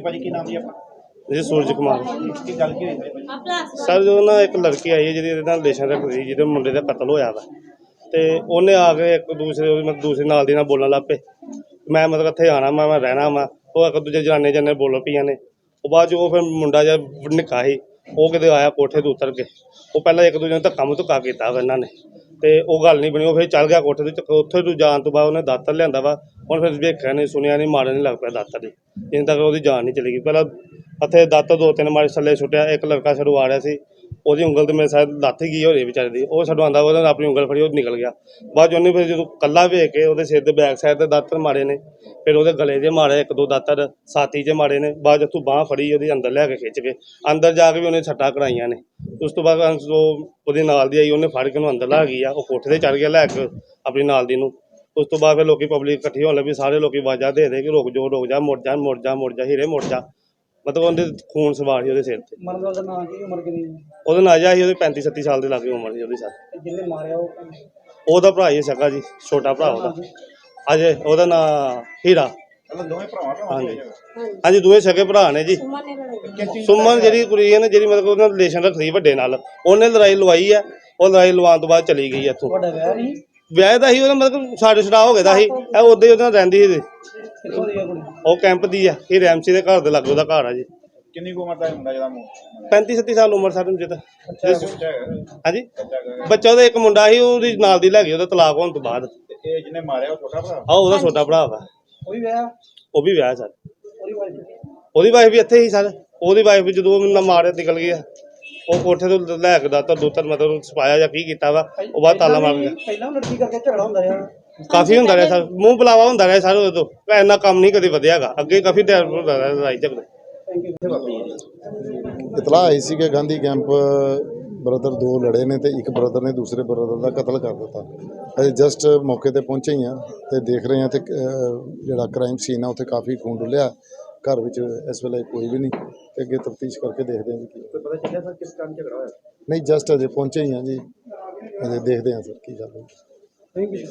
ਜੀ ਭਾਜੀ ਕੀ ਨਾਮ ਜੀ ਆਪਣਾ? ਜੀ ਸੂਰਜ ਕੁਮਾਰ। ਕੀ ਗੱਲ ਕੀ ਹੋਈ ਸਰ ਜੋ ਨਾ ਇੱਕ ਲੜਕੀ ਆਈ ਹੈ ਜਿਹਦੀ ਇਹਦੇ ਨਾਲ ਰਿਲੇਸ਼ਨ ਰੱਖਦੀ ਸੀ ਜਿਹਦੇ ਮੁੰਡੇ ਦਾ ਕਤਲ ਹੋਇਆ ਵਾ। ਤੇ ਉਹਨੇ ਆ ਕੇ ਇੱਕ ਦੂਸਰੇ ਉਹਦੇ ਮਤਲਬ ਦੂਸਰੇ ਨਾਲ ਦੀ ਨਾਲ ਬੋਲਣ ਲੱਗ ਪਏ। ਮੈਂ ਮਤਲਬ ਇੱਥੇ ਆਣਾ ਮੈਂ ਮੈਂ ਰਹਿਣਾ ਵਾ। ਉਹ ਇੱਕ ਦੂਜੇ ਜਨਾਨੇ ਜਨੇ ਬੋਲ ਪਈਆਂ ਨੇ। ਉਹ ਬਾਅਦ 'ਚ ਉਹ ਫਿਰ ਮੁੰਡਾ ਜਿਹਾ ਨਿੱਕਾ ਸੀ ਉਹ ਕਿਤੇ ਆਇਆ ਕੋਠੇ ਤੋਂ ਉਤਰ ਕੇ। ਉਹ ਪਹਿਲਾਂ ਇੱਕ ਦੂਜੇ ਨੂੰ ਧੱਕਾ ਮੁੱਕਾ ਕੀਤਾ ਵਾ ਇਹਨਾਂ ਨੇ। ਤੇ ਉਹ ਗੱਲ ਨਹੀਂ ਬਣੀ, ਉਹ ਫਿਰ ਚੱਲ ਗਿਆ ਕੋਠੇ ਤੇ ਚੱਕ- ਉੱਥੇ ਤੋਂ ਜਾਣ ਤੋਂ ਬਾਅਦ ਉਹਨੇ ਦਾਤਰ ਲਿਆਂਦਾ ਵਾ, ਹੁਣ ਫਿਰ ਵੇਖਿਆ ਨਹੀਂ, ਸੁਣਿਆ ਨਹੀਂ ਮਾਰਨ ਨਹੀਂ ਲੱਗ ਪਿਆ ਦਾਤਰ ਦੀ। ਜਿੰਨ ਤੱਕ ਉਹਦੀ ਜਾਨ ਨਹੀਂ ਚਲੀ ਗਈ। ਪਹਿਲਾਂ ਹੱਥੇ ਦਾਤਰ ਦੋ ਤਿੰਨ ਮਾਰੇ ਥੱਲੇ ਸੁੱਟਿਆ, ਇੱਕ ਲੜਕਾ ਛੜੂ ਆ ਰਿਹਾ ਸੀ। ਉਹਦੀ ਉਂਗਲ ਤੇ ਮੇਰੇ ਸਾਥ ਲੱਥ ਗਈ ਹੋ ਰਹੀ ਵਿਚਾਰੇ ਦੀ। ਉਹ ਛਡਵਾਉਂਦਾ ਆਂਦਾ ਉਹਨੇ ਆਪਣੀ ਉਂਗਲ ਫੜੀ, ਉਹ ਨਿਕਲ ਗਿਆ। ਬਾਅਦ 'ਚ ਉਹਨੇ ਫਿਰ ਜਦੋਂ ਕੱਲਾ ਵੇਖ ਕੇ ਉਹਦੇ ਸਿਰ ਦੇ ਬੈਕ ਸਾਈਡ ਤੇ ਦਾਤਰ ਮਾਰੇ ਨੇ, ਫਿਰ ਉਹਦੇ ਗਲੇ 'ਚ ਮਾਰੇ, ਇੱਕ ਦੋ ਦਾਤਰ ਸਾਥੀ 'ਚ ਮਾਰੇ ਨੇ, ਬਾਅਦ 'ਚ ਉੱਥੋਂ ਬਾਹ ਫੜੀ, ਉਹਦੀ ਅੰਦਰ ਲੈ ਕੇ ਖਿੱਚ ਕੇ। ਅੰਦਰ ਜਾ ਕੇ ਵੀ ਉਹਨੇ ਛੱਟਾਂ ਕਰਾਈਆਂ ਨੇ। ਉਸ ਤੋਂ ਬਾਅਦ ਅੰਸ- ਉਹ ਉਹਦੇ ਨਾਲ ਦੀ ਆਈ, ਉਹਨੇ ਫੜ ਕੇ ਉਹਨੂੰ ਅੰਦਰ ਲਾ ਗਈ ਆ, ਉਹ ਕੋਠੇ ਤੇ ਚੜ ਗਿਆ ਲੈ ਕੇ ਆਪਣੀ ਨਾਲ ਦੀ ਨੂੰ। ਉਸ ਤੋਂ ਬਾਅਦ ਫਿਰ ਲੋਕੀ ਪਬਲਿਕ ਇਕੱਠੀ ਹੋਣ ਲੱਗੀ, ਸਾਰੇ ਲੋਕੀ ਆਵਾਜ਼ਾਂ ਦੇ ਦੇ ਕਿ ਰੁਕ ਜਾ ਰੁਕ ਜਾ, ਮੁੜ ਜਾ ਮੁੜ ਜਾ ਮੁੜ ਜਾ, ਹੀਰੇ ਮੁੜ ਜਾ। ਮਤਲਬ ਉਹਦੇ ਖੂਨ ਸਵਾਰ ਸੀ ਉਹਦੇ ਸਿਰ ਤੇ। ਮਰਨ ਵਾਲਾ ਦਾ ਨਾਂ ਕੀ ਉਮਰ ਕਿੰਨੀ ਹੈ? ਉਹਦਾ ਨਾਜਾ ਸੀ ਉਹਦੇ 35 37 ਸਾਲ ਦੇ ਲਾਗੇ ਉਮਰ ਸੀ ਉਹਦੀ ਸਰ ਤੇ ਜਿਹਨੇ ਮਾਰਿਆ ਉਹ ਉਹਦਾ ਭਰਾ ਹੀ ਸਕਾ ਜੀ ਛੋਟਾ ਭਰਾ ਉਹਦਾ। ਅਜੇ ਉਹਦਾ ਨਾਂ ਹੀਰਾ। ਚਲੋ ਦੋਵੇਂ ਭਰਾਵਾਂ ਭਰਾਵਾਂ ਹਾਂਜੀ। ਹਾਂਜੀ ਦੋਵੇਂ ਸਕੇ ਭਰਾ ਨੇ ਜੀ। ਸੁਮਨ ਜਿਹੜੀ ਕੁੜੀ ਹੈ ਨਾ ਜਿਹੜੀ ਮਤਲਬ ਉਹਨਾਂ ਰਿਲੇਸ਼ਨ ਰੱਖਦੀ ਵੱਡੇ ਨਾਲ ਉਹਨੇ ਲੜਾਈ ਲਵਾਈ ਆ ਉਹ ਲੜਾਈ ਲਵਾਉਣ ਤੋਂ ਬਾਅਦ ਚਲੀ ਗਈ ਇੱਥੋਂ। ਤੁਹਾਡਾ ਵਿਆਹ ਨਹੀਂ? ਵਿਆਹ ਦਾ ਹੀ ਉਹਦਾ ਮਤਲਬ ਸਾਡੇ ਛੜਾ ਹੋ ਗਿਆ ਦਾ ਸੀ। ਇਹ ਉਹਦੇ ਉਹਦੇ ਨਾਲ ਰਹਿੰਦੀ ਸੀ ਕਿੱਥੋਂ ਦੀ ਆ ਕੁੜੀ ਉਹ ਕੈਂਪ ਦੀ ਆ ਇਹ ਰੈਮਸੀ ਦੇ ਘਰ ਦੇ ਲਾਗੇ ਉਹਦਾ ਘਰ ਆ ਜੀ। ਕਿੰਨੀ ਕੁ ਉਮਰ ਦਾ ਮੁੰਡਾ ਜਿਹਦਾ ਮੂੰਹ 35 37 ਸਾਲ ਉਮਰ ਸਾਡੇ ਨੂੰ ਹੈਗਾ ਹਾਂਜੀ। ਬੱਚਾ ਉਹਦਾ ਇੱਕ ਮੁੰਡਾ ਸੀ ਉਹਦੀ ਨਾਲ ਦੀ ਲੈ ਗਈ ਉਹਦਾ ਤਲਾਕ ਹੋਣ ਤੋਂ ਬਾਅਦ। ਤੇ ਇਹ ਜਿਹਨੇ ਮਾਰਿਆ ਉਹ ਛੋਟਾ ਭਰਾ? ਆ ਉਹਦਾ ਛੋਟਾ ਭਰਾ ਵਾ। ਉਹ ਵੀ ਵਿਆਹ ਉਹ ਵੀ ਵਿਆਹ ਸਰ। ਉਹਦੀ ਵਾਈਫ ਵੀ? ਇੱਥੇ ਹੀ ਸਰ। ਉਹਦੀ ਵਾਈਫ ਵੀ ਜਦੋਂ ਮੈਨੂੰ ਮਾਰੇ ਨਿਕਲ ਗਈ ਆ। ਉਹ ਕੋਠੇ ਤੋਂ ਲੈ ਕੇ ਦਾਤਾ ਦੋਤਰ ਮਤਲਬ ਸਪਾਇਆ ਜਾਂ ਕੀ ਕੀਤਾ ਵਾ ਉਹ ਬਾਅਦ ਤਾਲਾ ਮਾਰ ਗਿਆ ਪਹਿਲਾਂ ਲੜਕੀ ਕਰਕੇ ਝਗੜਾ ਹੁੰਦਾ ਰਿਹਾ। ਕਾਫੀ ਹੁੰਦਾ ਰਿਹਾ ਸਰ ਮੂੰਹ ਬੁਲਾਵਾ ਹੁੰਦਾ ਰਿਹਾ ਸਰ ਉਦੋਂ ਪਰ ਇੰਨਾ ਕੰਮ ਨਹੀਂ ਕਦੇ ਵਧਿਆਗਾ ਅੱਗੇ ਕਾਫੀ ਟਾਈਮ ਹੁੰਦਾ ਰਿਹਾ ਲੜਾਈ ਝਗੜੇ। ਥੈਂਕ ਯੂ ਇਤਲਾਹ ਆਈ ਸੀ ਕਿ ਗਾਂਧੀ ਕੈਂਪ ਬ੍ਰਦਰ ਦੋ ਲੜੇ ਨੇ ਤੇ ਇੱਕ ਬ੍ਰਦਰ ਨੇ ਦੂਸਰੇ ਬ੍ਰਦਰ ਦਾ ਕਤਲ ਕਰ ਦਿੱਤਾ। ਅਸੀਂ ਜਸਟ ਮੌਕੇ ਤੇ ਪਹੁੰਚੇ ਹੀ ਆ ਤੇ ਦੇਖ ਰਹੇ ਹਾਂ ਤੇ ਜਿਹੜਾ ਕ੍ਰਾਈਮ ਸੀਨ ਆ ਉੱਥੇ ਕਾਫੀ ਖੂਨ ਡੁੱਲਿਆ। ਘਰ ਵਿੱਚ ਇਸ ਵੇਲੇ ਕੋਈ ਵੀ ਨਹੀਂ। ਤੇ ਅੱਗੇ ਤਫਤੀਸ਼ ਕਰਕੇ ਦੇਖਦੇ ਹਾਂ ਜੀ ਕੀ। ਪਤਾ ਚੱਲਿਆ ਸਰ ਕਿਸ ਕਾਰਨ ਝਗੜਾ ਹੋਇਆ? ਨਹੀਂ ਜਸਟ ਅਜੇ ਪਹੁੰਚੇ ਹੀ ਆ ਜੀ। ਅਜੇ ਦੇਖਦੇ ਹਾਂ ਸਰ ਕੀ ਗੱਲ ਹੈ ਥੈਂਕ ਯੂ